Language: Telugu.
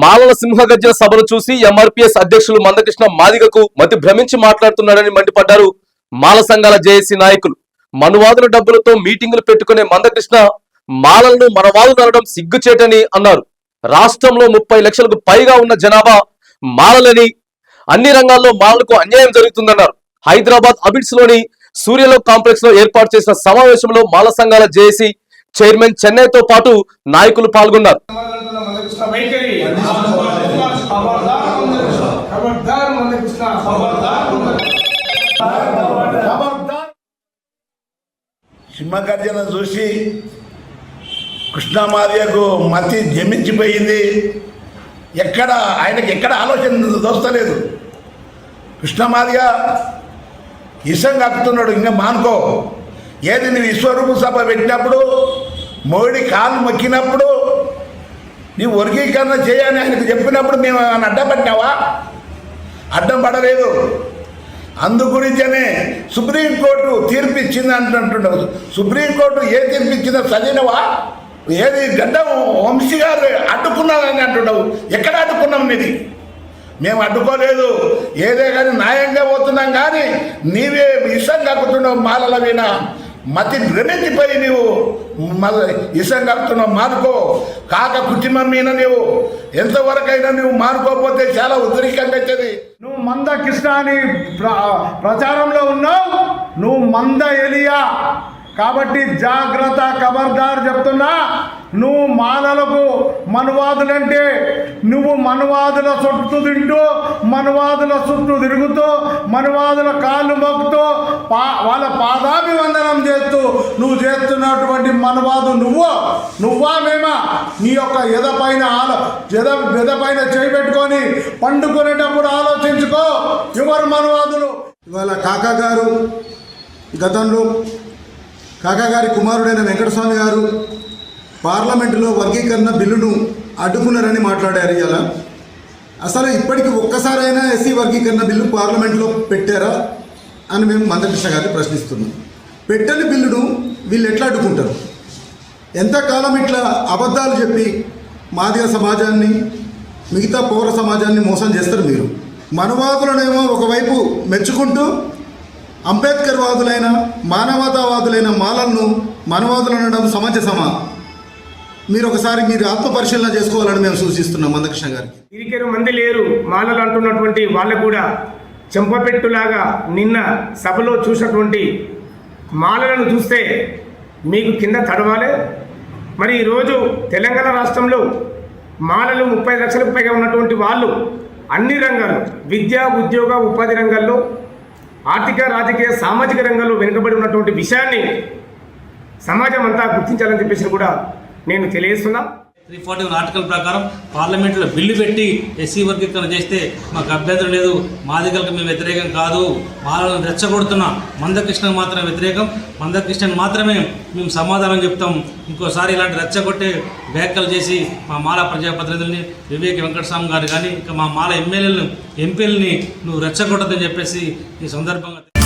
మాలల సింహగర్జన సభను చూసి ఎంఆర్పీఎస్ అధ్యక్షులు మందకృష్ణ మాదిగకు మతి భ్రమించి మాట్లాడుతున్నాడని మండిపడ్డారు మాల సంఘాల జేఏసీ నాయకులు. మనువాదుల డబ్బులతో మీటింగులు పెట్టుకునే మందకృష్ణ మాలలను మనవాదులు అనడం సిగ్గుచేటని అన్నారు. రాష్ట్రంలో ముప్పై లక్షలకు పైగా ఉన్న జనాభా మాలలని అన్ని రంగాల్లో మాలలకు అన్యాయం జరుగుతుందన్నారు. హైదరాబాద్ అబిడ్స్లోని సూర్యలో కాంప్లెక్స్లో ఏర్పాటు చేసిన సమావేశంలో మాల సంఘాల జేఏసీ చైర్మన్ చెన్నైతో పాటు నాయకులు పాల్గొన్నారు. సింహగర్జన చూసి కృష్ణమార్యకు మతి జమించిపోయింది. ఎక్కడ ఆయనకి ఎక్కడ ఆలోచన దోస్తలేదు. కృష్ణమార్య ఇసం కక్కుతున్నాడు ఇంకా మానుకో. ఏది నువ్వు విశ్వరూప సభ పెట్టినప్పుడు మోడీ కాలు మొక్కినప్పుడు నీవు వర్గీకరణ చేయని ఆయనకు చెప్పినప్పుడు మేము ఆయన అడ్డపట్టినావా అడ్డం పడలేదు. అందు గురించనే సుప్రీంకోర్టు తీర్పు ఇచ్చింది అంటుంటున్నావు సుప్రీంకోర్టు ఏ తీర్పు ఇచ్చిందో చదివినవా? ఏది గడ్డం వంశీ గారు అడ్డుకున్నారని అంటున్నావు ఎక్కడ అడ్డుకున్నాం నీది మేము అడ్డుకోలేదు. ఏదే కానీ న్యాయంగా పోతున్నాం కానీ నీవే ఇష్టం కక్కుతున్నావు మాలల విన మతి భ్రమించిపోయి నీవు మళ్ళీ ఇష్టం కక్కుతున్నావు మారుకో. కాక కుటుంబం మీద నీవు ఎంతవరకైనా నువ్వు మారుకోకపోతే చాలా ఉద్రికంగా అవుతుంది నువ్వు మంద కృష్ణ అని ప్ర- ప్రచారంలో ఉన్నావు. నువ్వు మంద ఎలియా. కాబట్టి జాగ్రత్త ఖబర్దార్ చెప్తున్నా నువ్వు మాలలకు మనువాదులంటే నువ్వు మనువాదుల చుట్టూ తింటూ మనువాదుల చుట్టూ తిరుగుతూ మనువాదుల కాళ్ళు మొక్కుతూ పా వాళ్ళ పాదాభివందనం చేస్తూ నువ్వు చేస్తున్నటువంటి మనువాదు నువ్వు నువ్వా మేమా? నీ యొక్క ఎద పైన ఆలో ఎద ఎద పైన చేయి పెట్టుకొని పండుకునేటప్పుడు ఆలోచించుకో ఎవరు మనువాదులు? ఇవాళ కాకా గారు గతంలో కాకా గారి కుమారుడైన వెంకటస్వామి గారు పార్లమెంటులో వర్గీకరణ బిల్లును అడ్డుకున్నారని మాట్లాడారు ఇలా అసలు ఇప్పటికి ఒక్కసారైనా ఎస్సీ వర్గీకరణ బిల్లు పార్లమెంట్లో పెట్టారా అని మేము మందకృష్ణ గారిని ప్రశ్నిస్తున్నాం. పెట్టని బిల్లును వీళ్ళు ఎట్లా అడ్డుకుంటారు? ఎంతకాలం ఇట్లా అబద్ధాలు చెప్పి మాదిగ సమాజాన్ని మిగతా పౌర సమాజాన్ని మోసం చేస్తారు మీరు? మనవాదులనేమో ఒకవైపు మెచ్చుకుంటూ అంబేద్కర్ వాదులైన మానవతావాదులైన మాలలను మనవాదులు అనడం సమంజసమా మీరు ఒకసారి మీరు ఆత్మ పరిశీలన చేసుకోవాలని మేము సూచిస్తున్నాం మందకృష్ణ గారికి. ఇరికెరు మంది లేరు మాలలు అంటున్నటువంటి వాళ్ళు కూడా చెంపపెట్టులాగా నిన్న సభలో చూసినటువంటి మాలలను చూస్తే మీకు కింద తడవాలి. మరి ఈరోజు తెలంగాణ రాష్ట్రంలో మాలలు ముప్పై లక్షలకు పైగా ఉన్నటువంటి వాళ్ళు అన్ని రంగాలు విద్య ఉద్యోగ ఉపాధి రంగాల్లో ఆర్థిక రాజకీయ సామాజిక రంగంలో వెనుకబడి ఉన్నటువంటి విషయాన్ని సమాజం అంతా గుర్తించాలని చెప్పేసి కూడా నేను తెలియజేస్తున్నా. త్రీ ఫార్టీ వన్ ఆర్టికల్ ప్రకారం పార్లమెంట్లో బిల్లు పెట్టి ఎస్సీ వర్గీకరణ చేస్తే మాకు అభ్యంతరం లేదు. మాదిగలకు మేము వ్యతిరేకం కాదు. మాలను రెచ్చగొడుతున్న మందకృష్ణకు మాత్రం వ్యతిరేకం. మందకృష్ణన్ మాత్రమే మేము సమాధానం చెప్తాం. ఇంకోసారి ఇలాంటి రెచ్చగొట్టే వ్యాఖ్యలు చేసి మా మాల ప్రజాప్రతినిధుల్ని వివేక్ వెంకటస్వామి గారు కానీ ఇంకా మా మాల ఎమ్మెల్యేలను ఎంపీలని నువ్వు రెచ్చగొట్టదని చెప్పేసి ఈ సందర్భంగా